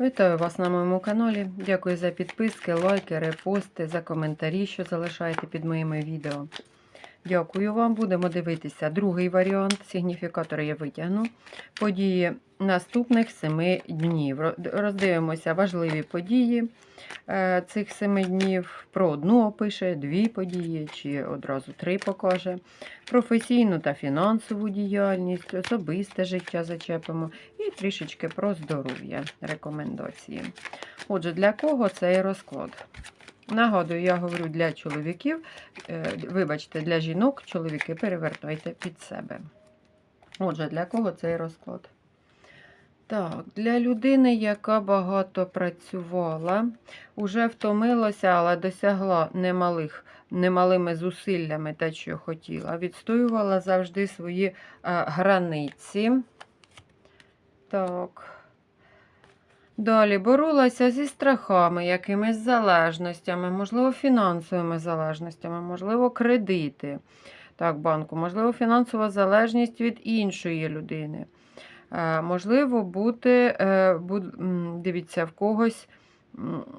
Вітаю вас на моєму каналі. Дякую за підписки, лайки, репости, за коментарі, що залишаєте під моїми відео. Дякую вам. Будемо дивитися другий варіант. Сигніфікатор я витягну. Події наступних семи днів. Роздивимося важливі події е, цих семи днів. Про одну опише, дві події чи одразу три покаже. Професійну та фінансову діяльність, особисте життя зачепимо і трішечки про здоров'я рекомендації. Отже, для кого цей розклад? Нагадую, я говорю для чоловіків, е, вибачте, для жінок, чоловіки перевертайте під себе. Отже, для кого цей розклад? Так, для людини, яка багато працювала, уже втомилася, але досягла немалих, немалими зусиллями те, що хотіла. Відстоювала завжди свої е, границі. Так. Далі боролася зі страхами, якимись залежностями, можливо, фінансовими залежностями, можливо, кредити. Так, банку, можливо, фінансова залежність від іншої людини. Е, можливо, бути, е, дивіться, в когось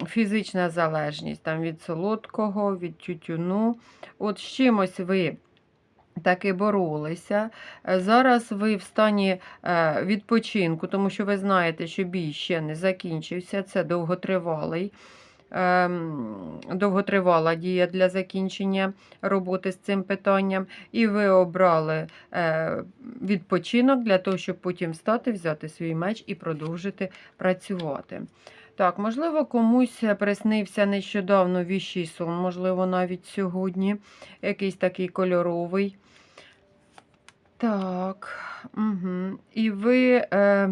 фізична залежність там, від солодкого, від тютюну. От з чимось ви таки боролися. Е, Зараз ви в стані е, відпочинку, тому що ви знаєте, що бій ще не закінчився. Це довготривалий. ем, Довготривала дія для закінчення роботи з цим питанням, і ви обрали е, відпочинок для того, щоб потім встати, взяти свій меч і продовжити працювати. Так, можливо, комусь приснився нещодавно віщий сон, можливо, навіть сьогодні, якийсь такий кольоровий. Так, угу. і ви е,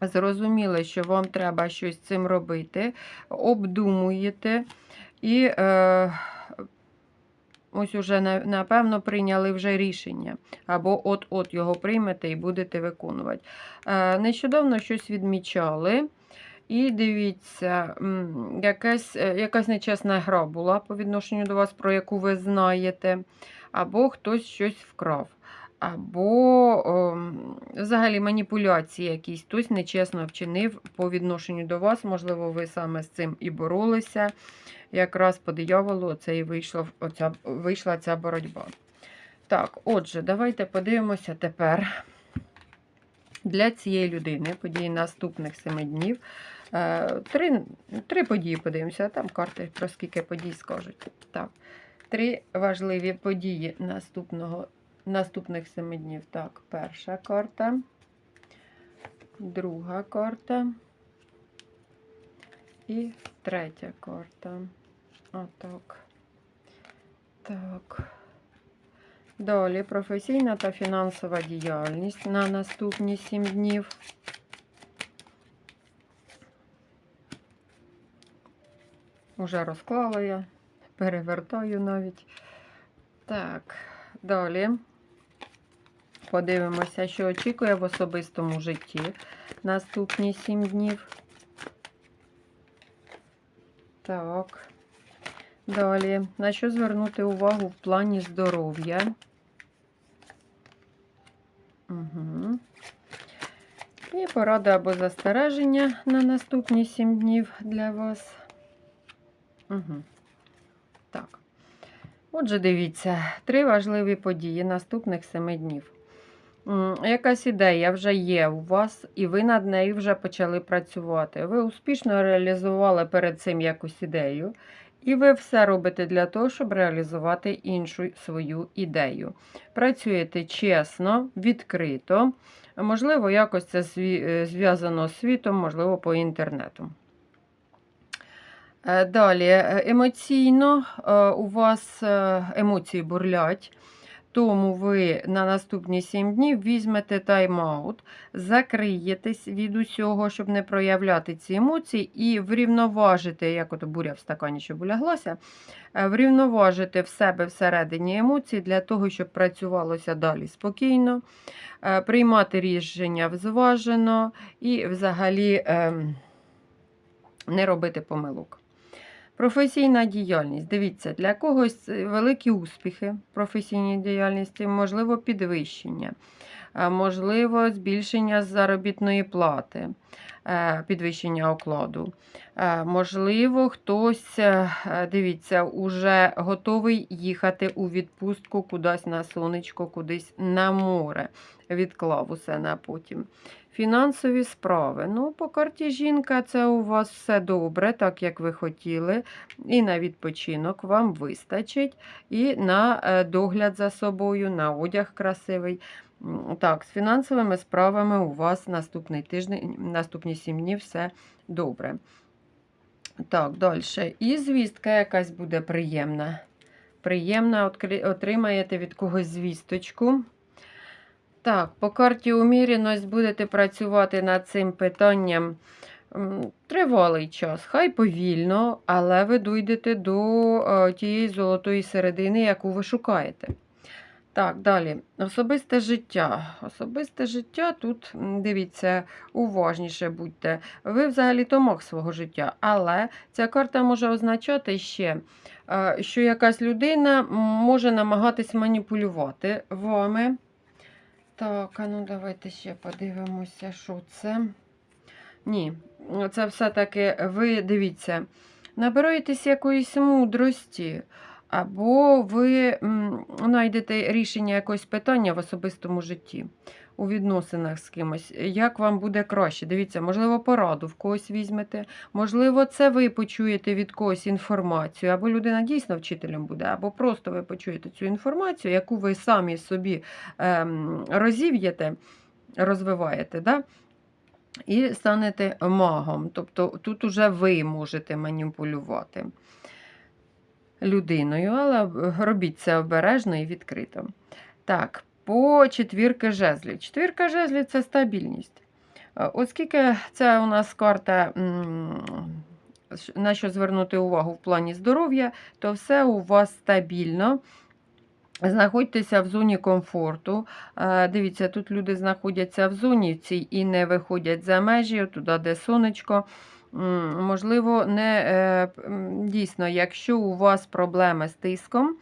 зрозуміли, що вам треба щось з цим робити, обдумуєте і е, ось уже напевно прийняли вже рішення. Або от-от його приймете і будете виконувати. Е, нещодавно щось відмічали. І дивіться, якась, е, якась нечесна гра була по відношенню до вас, про яку ви знаєте, або хтось щось вкрав, або ем, взагалі маніпуляції якісь, хтось нечесно вчинив по відношенню до вас. Можливо, ви саме з цим і боролися. Якраз по дияволу це і вийшла, оця, вийшла ця боротьба. Так, отже, давайте подивимося тепер для цієї людини події наступних семи днів. Е, Три, три події подивимося, там карти про скільки подій скажуть. Так, три важливі події наступного, наступних семи днів. Так, перша карта, друга карта і третя карта. Отак. Так. Далі професійна та фінансова діяльність на наступні сім днів. Уже розклала я, перевертаю навіть. Так, далі подивимося, що очікує в особистому житті наступні сім днів. Так. Далі, на що звернути увагу в плані здоров'я? Угу. І порада або застереження на наступні 7 днів для вас. Угу. Так. Отже, дивіться, три важливі події наступних 7 днів. Якась ідея вже є у вас, і ви над нею вже почали працювати. Ви успішно реалізували перед цим якусь ідею, і ви все робите для того, щоб реалізувати іншу свою ідею. Працюєте чесно, відкрито. Можливо, якось це е, зв'язано з світом, можливо, по інтернету. Е, Далі, е, емоційно у вас емоції бурлять, тому ви на наступні 7 днів візьмете тайм-аут, закриєтесь від усього, щоб не проявляти ці емоції, і врівноважите, як от буря в стакані, щоб уляглася, е, врівноважити в себе всередині емоції для того, щоб працювалося далі спокійно, е, приймати рішення зважено і взагалі ем, не робити помилок. Професійна діяльність. Дивіться, для когось великі успіхи професійній діяльності, можливо, підвищення. е, можливо, збільшення заробітної плати, е, підвищення окладу. Е, Можливо, хтось, е, е, дивіться, уже готовий їхати у відпустку кудись на сонечко, кудись на море. Відклав усе на потім. Фінансові справи. Ну, по карті жінка, це у вас все добре, так як ви хотіли. І на відпочинок вам вистачить, і на е, догляд за собою, на одяг красивий. Так, з фінансовими справами у вас наступний тиждень, наступні сім днів все добре. Так, далі. І звістка якась буде приємна. Приємна, отримаєте від когось звісточку. Так, по карті уміреність будете працювати над цим питанням тривалий час, хай повільно, але ви дійдете до е, тієї золотої середини, яку ви шукаєте. Так, далі. Особисте життя. Особисте життя тут, дивіться, уважніше будьте. Ви взагалі то мах свого життя, але ця карта може означати ще, е, що якась людина може намагатись маніпулювати вами. Так, а ну давайте ще подивимося, що це. Ні, це все-таки ви дивіться, набираєтесь якоїсь мудрості, або ви знайдете рішення якогось питання в особистому житті, у відносинах з кимось. Як вам буде краще? Дивіться, можливо, пораду в когось візьмете, можливо, це ви почуєте від когось інформацію, або людина дійсно вчителем буде, або просто ви почуєте цю інформацію, яку ви самі собі ем, розів'єте, розвиваєте. Да? І станете магом. Тобто тут уже ви можете маніпулювати людиною, але робіть це обережно і відкрито. Так, по четвірки жезлів. Четвірка жезлів це стабільність. Е, Оскільки це у нас карта, на що звернути увагу в плані здоров'я, то все у вас стабільно. Знаходьтеся в зоні комфорту. Е, Дивіться, тут люди знаходяться в зоні цій і не виходять за межі, туди, де сонечко. Можливо, не е, дійсно, якщо у вас проблеми з тиском,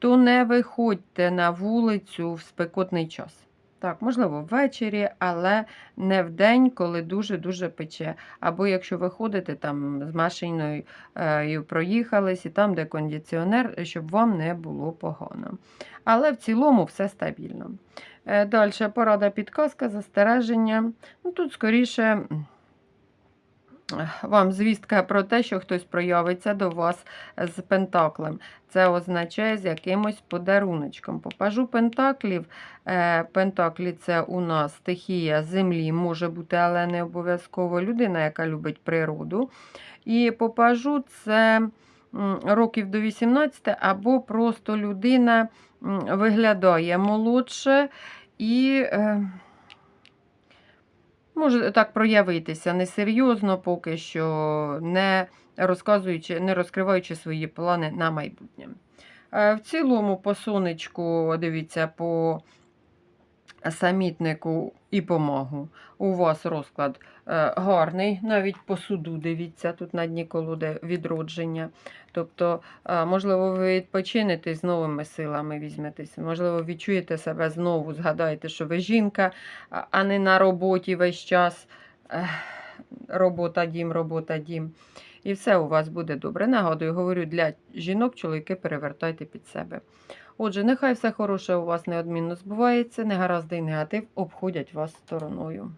то не виходьте на вулицю в спекотний час. Так, можливо, ввечері, але не в день, коли дуже-дуже пече. Або якщо ви ходите там з машиною е, і проїхались, і там, де кондиціонер, щоб вам не було погано. Але в цілому все стабільно. Е, Далі порада підказка, застереження. Ну, тут скоріше вам звістка про те, що хтось проявиться до вас з пентаклем. Це означає з якимось подаруночком. Попажу пентаклів. Е, Пентаклі це у нас стихія землі, може бути, але не обов'язково людина, яка любить природу. І попажу це років до 18, або просто людина виглядає молодше і. Може так проявитися несерйозно поки що, не розказуючи, не розкриваючи свої плани на майбутнє. Е, В цілому, по сонечку, дивіться, по самітнику і помагу. У вас розклад е, гарний, навіть по суду дивіться, тут на дні колоди відродження. Тобто, е, можливо, ви відпочинете з новими силами візьметесь, можливо, відчуєте себе знову, згадаєте, що ви жінка, а- не на роботі весь час. Робота, дім, робота, дім. І все у вас буде добре. Нагадую, говорю для жінок, чоловіки перевертайте під себе. Отже, нехай все хороше у вас неодмінно збувається, негаразди і негатив обходять вас стороною.